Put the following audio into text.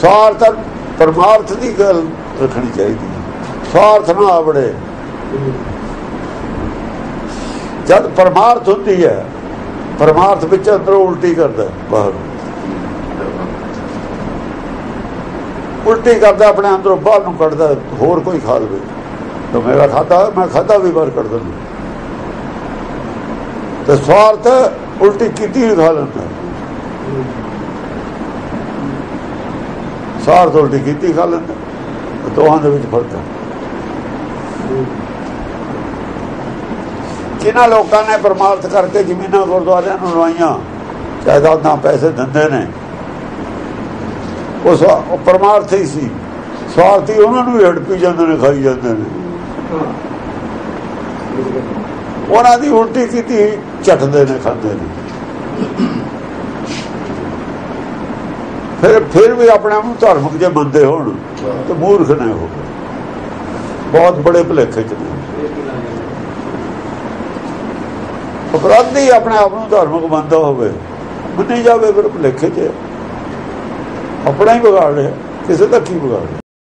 ਸਵਾਰਥ ਪਰਮਾਰਥ ਦੀ ਗੱਲ ਰੱਖਣੀ ਚਾਹੀਦੀ ਸਵਾਰਥ ਨਾ ਆਵੜੇ। ਜਦ ਪਰਮਾਰਥ ਹੁੰਦੀ ਹੈ, ਪਰਮਾਰਥ ਵਿੱਚ ਅੰਦਰੋਂ ਉਲਟੀ ਕਰਦਾ ਬਾਹਰ। ਉਲਟੀ ਕਰਦਾ ਆਪਣੇ ਅੰਦਰੋਂ, ਬਾਹਰ ਨੂੰ ਕੱਢਦਾ, ਹੋਰ ਕੋਈ ਖਾ ਲਵੇ ਤਾਂ ਮੇਰਾ ਖਾਦਾ, ਮੈਂ ਖਾਦਾ ਵੀ ਬਾਹਰ ਕੱਢ ਦਿੰਦਾ। ਤੇ ਸਵਾਰਥ ਉਲਟੀ ਕੀਤੀ ਹੀ ਖਾ ਲੈਂਦਾ ਸਵਾਰਥ ਉਲਟੀ ਕੀਤੀ ਖਾ ਲੈਂਦਾ ਦੋਹਾਂ ਦੇ ਵਿੱਚ ਫ਼ਰਕ ਹੈ। ਕਿਹਨਾਂ ਲੋਕਾਂ ਨੇ ਪਰਮਾਰਥ ਕਰਕੇ ਜ਼ਮੀਨਾਂ ਗੁਰਦੁਆਰਿਆਂ ਨੂੰ ਲਵਾਈਆਂ, ਜਾਇਦਾਦਾਂ ਪੈਸੇ ਦਿੰਦੇ ਨੇ। ਉਸ ਉਹ ਪਰਮਾਰਥ ਹੀ ਸੀ। ਸਵਾਰਥੀ ਉਹਨਾਂ ਨੂੰ ਹੜ ਪੀ ਜਾਂਦੇ ਨੇ, ਖਾਈ ਜਾਂਦੇ ਨੇ। ਉਹਨਾਂ ਦੀ ਉਲਟੀ ਕੀਤੀ, ਚੱਟਦੇ ਨੇ, ਖਾਂਦੇ ਨੇ। ਫਿਰ ਫਿਰ ਵੀ ਆਪਣੇ ਆਪ ਨੂੰ ਧਾਰਮਿਕ ਜੇ ਮੰਨਦੇ ਹੋਣ, ਤੇ ਮੂਰਖ ਨੇ ਹੋ ਬਹੁਤ ਬੜੇ ਭੁਲੇਖੇ ਚ ਨੇ। ਅਪਰਾਧੀ ਆਪਣੇ ਆਪ ਨੂੰ ਧਾਰਮਿਕ ਮੰਨਦਾ ਹੋਵੇ, ਮੰਨੀ ਜਾਵੇ, ਫਿਰ ਭੁਲੇਖੇ ਚ ਆਪਣਾ ਹੀ ਵਿਗਾੜ ਰਿਹਾ, ਕਿਸੇ ਦਾ ਕੀ ਵਿਗਾੜ ਰਿਹਾ?